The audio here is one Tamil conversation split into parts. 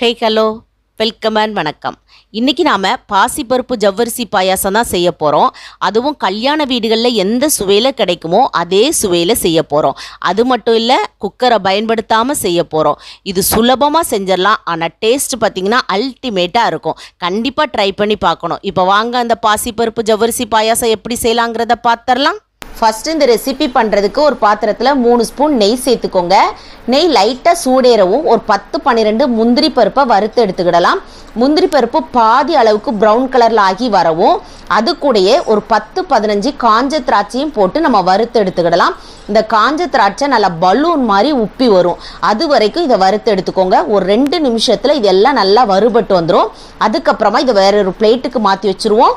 ஹே ஹலோ வெல்கம் அண்ட் வணக்கம். இன்றைக்கி நாம் பாசிப்பருப்பு ஜவ்வரிசி பாயாசம் தான் செய்ய போகிறோம் அதுவும் கல்யாண வீடுகளில் எந்த சுவையில் கிடைக்குமோ அதே சுவையில் செய்ய போகிறோம் அது மட்டும் இல்லை குக்கரை பயன்படுத்தாமல் செய்ய போகிறோம் இது சுலபமாக செஞ்சிடலாம். ஆனால் டேஸ்ட் பார்த்திங்கன்னா அல்டிமேட்டாக இருக்கும். கண்டிப்பாக ட்ரை பண்ணி பார்க்கணும். இப்போ வாங்க அந்த பாசிப்பருப்பு ஜவ்வரிசி பாயாசம் எப்படி செய்யலாங்கிறத பார்த்துடலாம் ஃபஸ்ட்டு இந்த ரெசிபி பண்ணுறதுக்கு ஒரு பாத்திரத்தில் மூணு ஸ்பூன் நெய் சேர்த்துக்கோங்க. நெய் லைட்டாக சூடேறவும் ஒரு பத்து பன்னிரெண்டு முந்திரி பருப்பை வறுத்து எடுத்துக்கிடலாம். முந்திரி பருப்பு பாதி அளவுக்கு ப்ரௌன் கலரில் ஆகி வரவும் அது கூடயே ஒரு பத்து பதினஞ்சு காஞ்ச திராட்சையும் போட்டு நம்ம வறுத்து எடுத்துக்கிடலாம். இந்த காஞ்ச திராட்சை நல்லா பலூன் மாதிரி உப்பி வரும். அது வரைக்கும் இதை வறுத்து எடுத்துக்கோங்க. ஒரு ரெண்டு நிமிஷத்தில் இதெல்லாம் நல்லா வறுபட்டு வந்துடும் அதுக்கப்புறமா இதை வேற ஒரு பிளேட்டுக்கு மாற்றி வச்சுருவோம்.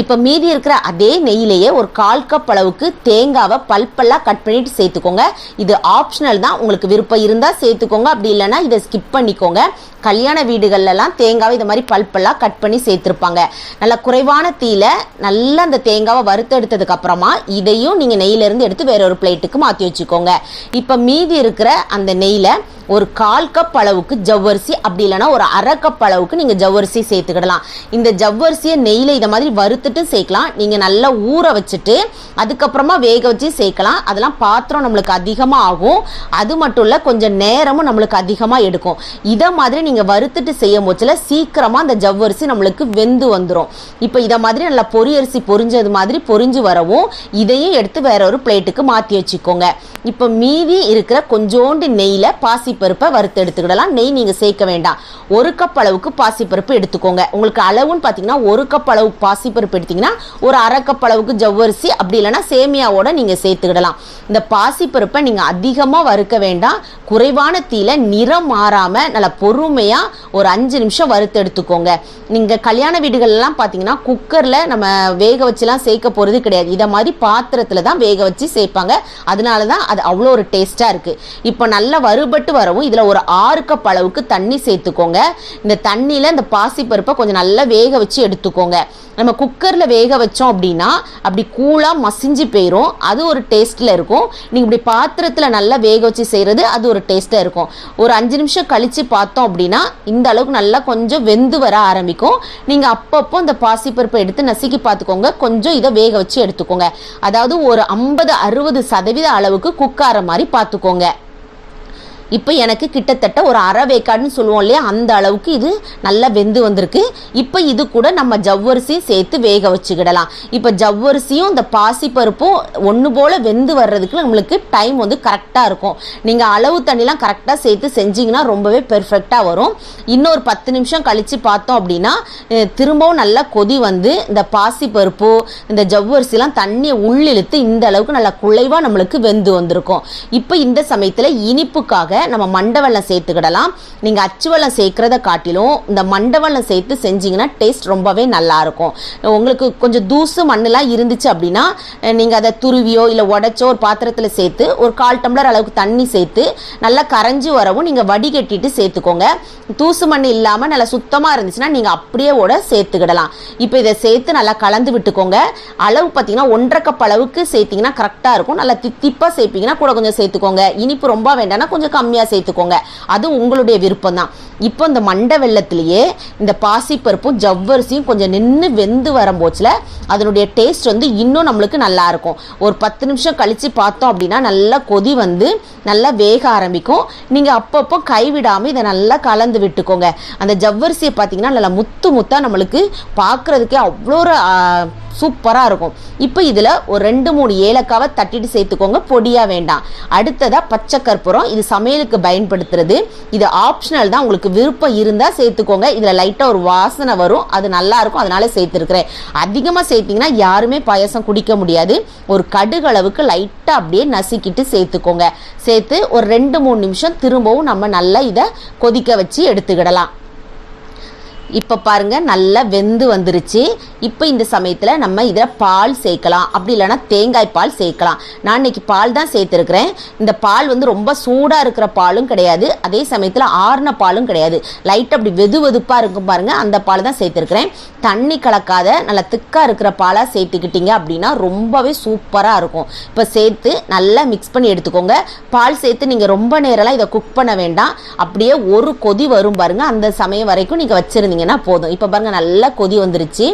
இப்போ மீதி இருக்கிற அதே நெய்யிலேயே ஒரு கால் கப் அளவுக்கு தேங்காவை பல்பெல்லாம் கட் பண்ணிட்டு சேர்த்துக்கோங்க. இது ஆப்ஷனல் தான். உங்களுக்கு விருப்பம் இருந்தால் சேர்த்துக்கோங்க. அப்படி இல்லைன்னா இதை ஸ்கிப் பண்ணிக்கோங்க. கல்யாண வீடுகள்லாம் தேங்காவை இந்த மாதிரி பல்பெல்லாம் கட் பண்ணி சேர்த்துருப்பாங்க. நல்லா குறைவான தீயில நல்லா அந்த தேங்காவை வறுத்தெடுத்ததுக்கு அப்புறமா இதையும் நீங்கள் நெய்யிலேருந்து எடுத்து வேற ஒரு பிளேட்டுக்கு மாற்றி வச்சுக்கோங்க. இப்போ மீதி இருக்கிற அந்த நெய்யில் ஒரு கால் கப் அளவுக்கு ஜவ்வரிசி அப்படி இல்லைன்னா ஒரு அரை கப் அளவுக்கு நீங்கள் ஜவ்வரிசி சேர்த்துக்கிடலாம். இந்த ஜவ்வரிசியை நெய்யில் இதை மாதிரி வறுத்துட்டு சேர்க்கலாம். நீங்கள் நல்லா ஊற வச்சுட்டு அதுக்கப்புறமா வேக வச்சு சேர்க்கலாம். அதெல்லாம் பாத்திரம் நம்மளுக்கு அதிகமாக ஆகும். அது மட்டும் இல்லை கொஞ்சம் நேரமும் நம்மளுக்கு அதிகமாக எடுக்கும். இதை மாதிரி நீங்கள் வறுத்துட்டு செய்யும் போச்சில் சீக்கிரமாக அந்த ஜவ்வரிசி நம்மளுக்கு வெந்து வந்துடும் இப்போ இதை மாதிரி நல்லா பொரியரிசி பொரிஞ்சது மாதிரி பொரிஞ்சு வரவும் இதையும் எடுத்து வேற ஒரு பிளேட்டுக்கு மாற்றி வச்சுக்கோங்க. இப்போ மீதி இருக்கிற கொஞ்சோண்டு நெய்யில் பாசி பாசிப்பருப்பை வறுத்து எடுத்துக்கிடலாம். நெய் நீங்கள் சேர்க்க வேண்டாம். ஒரு கப் அளவுக்கு பாசிப்பருப்பு எடுத்துக்கோங்க. உங்களுக்கு அளவுன்னு பார்த்தீங்கன்னா ஒரு கப் அளவு பாசிப்பருப்பு எடுத்தீங்கன்னா ஒரு அரை கப் அளவுக்கு ஜவ்வரிசி அப்படி இல்லைன்னா சேமியாவோட நீங்கள் சேர்த்துக்கிடலாம். இந்த பாசிப்பருப்பை நீங்கள் அதிகமாக வறுக்க வேண்டாம். குறைவான தீயில நிறம் மாறாமல் நல்லா பொறுமையாக ஒரு அஞ்சு நிமிஷம் வறுத்து எடுத்துக்கோங்க. நீங்கள் கல்யாண வீடுகள்லாம் பார்த்தீங்கன்னா குக்கரில் நம்ம வேக வச்சுலாம் சேர்க்க போகிறது கிடையாது. இதை மாதிரி பாத்திரத்தில் தான் வேக வச்சு சேர்ப்பாங்க. அதனால தான் அது அவ்வளோ ஒரு டேஸ்ட்டாக இருக்குது இப்போ நல்லா வறுபட்டு வரவும் இதில் ஒரு ஆறு கப் அளவுக்கு தண்ணி சேர்த்துக்கோங்க. இந்த தண்ணியில் இந்த பாசிப்பருப்பை கொஞ்சம் நல்லா வேக வச்சு எடுத்துக்கோங்க. நம்ம குக்கரில் வேக வச்சோம் அப்படின்னா அப்படி கூலாக மசிஞ்சு போயிடும் அது ஒரு டேஸ்ட்டில் இருக்கும். நீங்கள் இப்படி பாத்திரத்தில் நல்லா வேக வச்சு செய்கிறது அது ஒரு டேஸ்ட்டாக இருக்கும். ஒரு அஞ்சு நிமிஷம் கழித்து பார்த்தோம் அப்படின்னா இந்த அளவுக்கு நல்லா கொஞ்சம் வெந்து வர ஆரம்பிக்கும். நீங்கள் அப்பப்போ இந்த பாசிப்பருப்பை எடுத்து நசுக்கி பார்த்துக்கோங்க. கொஞ்சம் இதை வேக வச்சு எடுத்துக்கோங்க. அதாவது ஒரு ஐம்பது அறுபது சதவீத அளவுக்கு குக்கார மாதிரி பார்த்துக்கோங்க. இப்போ எனக்கு கிட்டத்தட்ட ஒரு அரை வேக்காடுன்னு சொல்லுவோம் இல்லையா? அந்த அளவுக்கு இது நல்லா வெந்து வந்திருக்கு. இப்போ இது கூட நம்ம ஜவ்வரிசியும் சேர்த்து வேக வச்சுக்கிடலாம். இப்போ ஜவ்வரிசியும் இந்த பாசிப்பருப்பும் ஒன்று போல் வெந்து வர்றதுக்கு நம்மளுக்கு டைம் வந்து கரெக்டாக இருக்கும். நீங்கள் அளவு தண்ணிலாம் கரெக்டாக சேர்த்து செஞ்சிங்கன்னா ரொம்பவே பெர்ஃபெக்டாக வரும். இன்னொரு பத்து நிமிஷம் கழித்து பார்த்தோம் அப்படின்னா திரும்பவும் நல்லா கொதி வந்து இந்த பாசிப்பருப்பு இந்த ஜவ்வரிசிலாம் தண்ணியை உள்ளிழுத்து இந்த அளவுக்கு நல்லா குழைவாக நம்மளுக்கு வெந்து வந்திருக்கும். இப்போ இந்த சமயத்தில் இனிப்புக்காக நம்ம மண்டவெல்லம் சேர்த்துக்கிடலாம். நீங்கள் அச்சு வெல்லம் சேர்க்குறத காட்டிலும் இந்த மண்டவெல்லம் சேர்த்து செஞ்சீங்கன்னா டேஸ்ட் ரொம்பவே நல்லா இருக்கும். உங்களுக்கு கொஞ்சம் தூசு மண்ணெல்லாம் இருந்துச்சு அப்படின்னா நீங்கள் அதை துருவியோ இல்லை உடச்சோ ஒரு பாத்திரத்தில் சேர்த்து ஒரு கால் டம்ளர் அளவுக்கு தண்ணி சேர்த்து நல்லா கரைஞ்சி வரவும் நீங்கள் வடிகட்டிட்டு சேர்த்துக்கோங்க. தூசு மண் இல்லாமல் நல்லா சுத்தமாக இருந்துச்சுன்னா நீங்கள் அப்படியே ஓட சேர்த்துக்கிடலாம். இப்போ இதை சேர்த்து நல்லா கலந்து விட்டுக்கோங்க. அளவு பார்த்தீங்கன்னா ஒன்றரை கப் அளவுக்கு சேர்த்தீங்கன்னா கரெக்டாக இருக்கும். நல்லா தித்திப்பாக சேர்ப்பீங்கன்னா கூட கொஞ்சம் சேர்த்துக்கோங்க. இனிப்பு ரொம்ப வேண்டாம்னா கொஞ்சம் கம்மியாக சேர்த்துக்கோங்க. அது உங்களுடைய விருப்பம் தான் இப்போ இந்த மண்டை வெள்ளத்திலேயே இந்த பாசிப்பருப்பும் ஜவ்வரிசியும் கொஞ்சம் நின்று வெந்து வரும்போச்சில் அதனுடைய டேஸ்ட் வந்து இன்னும் நம்மளுக்கு நல்லாயிருக்கும் ஒரு பத்து நிமிஷம் கழித்து பார்த்தோம் அப்படின்னா நல்லா கொதி வந்து நல்லா வேக ஆரம்பிக்கும். நீங்கள் அப்பப்போ கைவிடாமல் இதை நல்லா கலந்து விட்டுக்கோங்க. அந்த ஜவ்வரிசியை பார்த்தீங்கன்னா நல்லா முத்து முத்தாக நம்மளுக்கு பார்க்குறதுக்கே அவ்வளோ ஒரு சூப்பராக இருக்கும். இப்போ இதில் ஒரு ரெண்டு மூணு ஏலக்காவை தட்டிட்டு சேர்த்துக்கோங்க. பொடியாக வேண்டாம். அடுத்ததாக பச்சை கற்பூரம். இது சமையலுக்கு பயன்படுத்துறது. இது ஆப்ஷனல் தான். உங்களுக்கு விருப்பம் இருந்தால் சேர்த்துக்கோங்க. இதில் லைட்டாக ஒரு வாசனை வரும். அது நல்லாயிருக்கும் அதனால சேர்த்துருக்குறேன். அதிகமாக சேர்த்திங்கன்னா யாருமே பாயசம் குடிக்க முடியாது. ஒரு கடுகு அளவுக்கு லைட்டாக அப்படியே நசுக்கிட்டு சேர்த்துக்கோங்க. சேர்த்து ஒரு ரெண்டு மூணு நிமிஷம் திரும்பவும் நம்ம நல்லா இதை கொதிக்க வச்சு எடுத்துக்கிடலாம். இப்போ பாருங்கள் நல்லா வெந்து வந்துருச்சு. இப்போ இந்த சமயத்தில் நம்ம இதில் பால் சேர்க்கலாம். அப்படி இல்லைன்னா தேங்காய் பால் சேர்க்கலாம். நான் இன்னைக்கு பால் தான் சேர்த்துருக்குறேன். இந்த பால் வந்து ரொம்ப சூடாக இருக்கிற பாலும் கிடையாது. அதே சமயத்தில் ஆறுன பாலும் கிடையாது. லைட் அப்படி வெது வெதுப்பாக இருக்கும் பாருங்கள் அந்த பால் தான் சேர்த்துருக்குறேன். தண்ணி கலக்காத நல்லா திக்காக இருக்கிற பாலாக சேர்த்துக்கிட்டீங்க அப்படின்னா ரொம்பவே சூப்பராக இருக்கும். இப்போ சேர்த்து நல்லா மிக்ஸ் பண்ணி எடுத்துக்கோங்க. பால் சேர்த்து நீங்கள் ரொம்ப நேரம்லாம் இதை குக் பண்ண வேண்டாம். அப்படியே ஒரு கொதி வரும் பாருங்கள் அந்த சமயம் வரைக்கும் நீங்கள் வச்சுருந்தீங்க வச்சுருந்தீங்கன்னா போதும். இப்போ பாருங்க நல்லா கொதி வந்துருச்சு.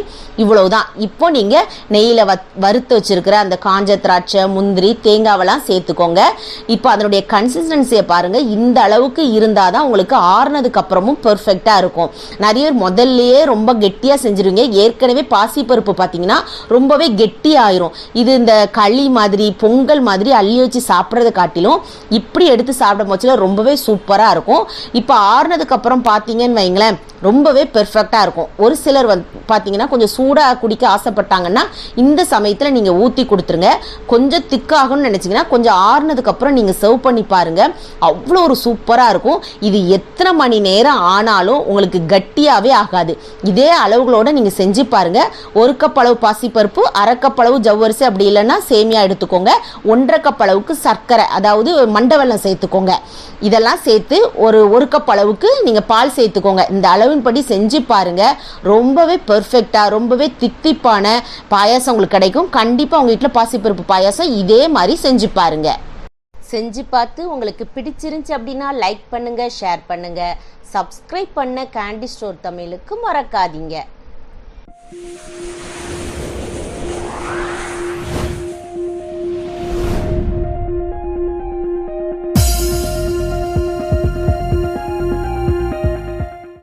இவ்வளவுதான். இப்போ நீங்கள் நெய்யில் வ வறுத்து வச்சிருக்கிற அந்த காஞ்ச திராட்சை முந்திரி தேங்காவெல்லாம் சேர்த்துக்கோங்க. இப்போ அதனுடைய கன்சிஸ்டன்சியை பாருங்கள் இந்த அளவுக்கு இருந்தால் தான் உங்களுக்கு ஆறுனதுக்கு அப்புறமும் பெர்ஃபெக்டாக இருக்கும். நிறைய பேர் முதல்லையே ரொம்ப கெட்டியாக செஞ்சுருவீங்க. ஏற்கனவே பாசிப்பருப்பு பார்த்தீங்கன்னா ரொம்பவே கெட்டி ஆயிரும் இது இந்த களி மாதிரி பொங்கல் மாதிரி அள்ளி வச்சு சாப்பிட்றத காட்டிலும் இப்படி எடுத்து சாப்பிடும் போச்சுல ரொம்பவே சூப்பராக இருக்கும். இப்போ ஆறுனதுக்கு அப்புறம் பார்த்தீங்கன்னு வைங்களேன் ரொம்பவே பெர்ஃபெக்டாக இருக்கும். ஒரு சிலர் வந்து பார்த்தீங்கன்னா கொஞ்சம் சூடாக குடிக்க ஆசைப்பட்டாங்கன்னா இந்த சமயத்தில் நீங்கள் ஊற்றி கொடுத்துருங்க. கொஞ்சம் திக்காகும்னு நினச்சிங்கன்னா கொஞ்சம் ஆறுனதுக்கப்புறம் நீங்கள் சர்வ் பண்ணி பாருங்கள் அவ்வளோ ஒரு சூப்பராக இருக்கும். இது எத்தனை மணி நேரம் ஆனாலும் உங்களுக்கு கட்டியாகவே ஆகாது. இதே அளவுகளோடு நீங்கள் செஞ்சு பாருங்கள் ஒரு கப் அளவு பாசிப்பருப்பு அரை கப் அளவு ஜவ்வரிசி அப்படி இல்லைன்னா சேமியா எடுத்துக்கோங்க. ஒன்றரை கப் அளவுக்கு சர்க்கரை அதாவது மண்டவெல்லம் சேர்த்துக்கோங்க. இதெல்லாம் சேர்த்து ஒரு ஒரு கப் அளவுக்கு நீங்கள் பால் சேர்த்துக்கோங்க. இந்த அளவின்படி செஞ்சு பாருங்க. ரொம்பவே பெர்ஃபெக்டாக ரொம்பவே தித்திப்பான பாயாசம் உங்களுக்கு கிடைக்கும். கண்டிப்பாக உங்கள் வீட்டில் பாசிப்பருப்பு பாயாசம் இதே மாதிரி செஞ்சு பாருங்க. செஞ்சு பார்த்து உங்களுக்கு பிடிச்சிருந்துச்சு அப்படின்னா லைக் பண்ணுங்க ஷேர் பண்ணுங்க. சப்ஸ்கிரைப் பண்ண கேண்டி ஸ்டோர் தமிழுக்கு மறக்காதீங்க.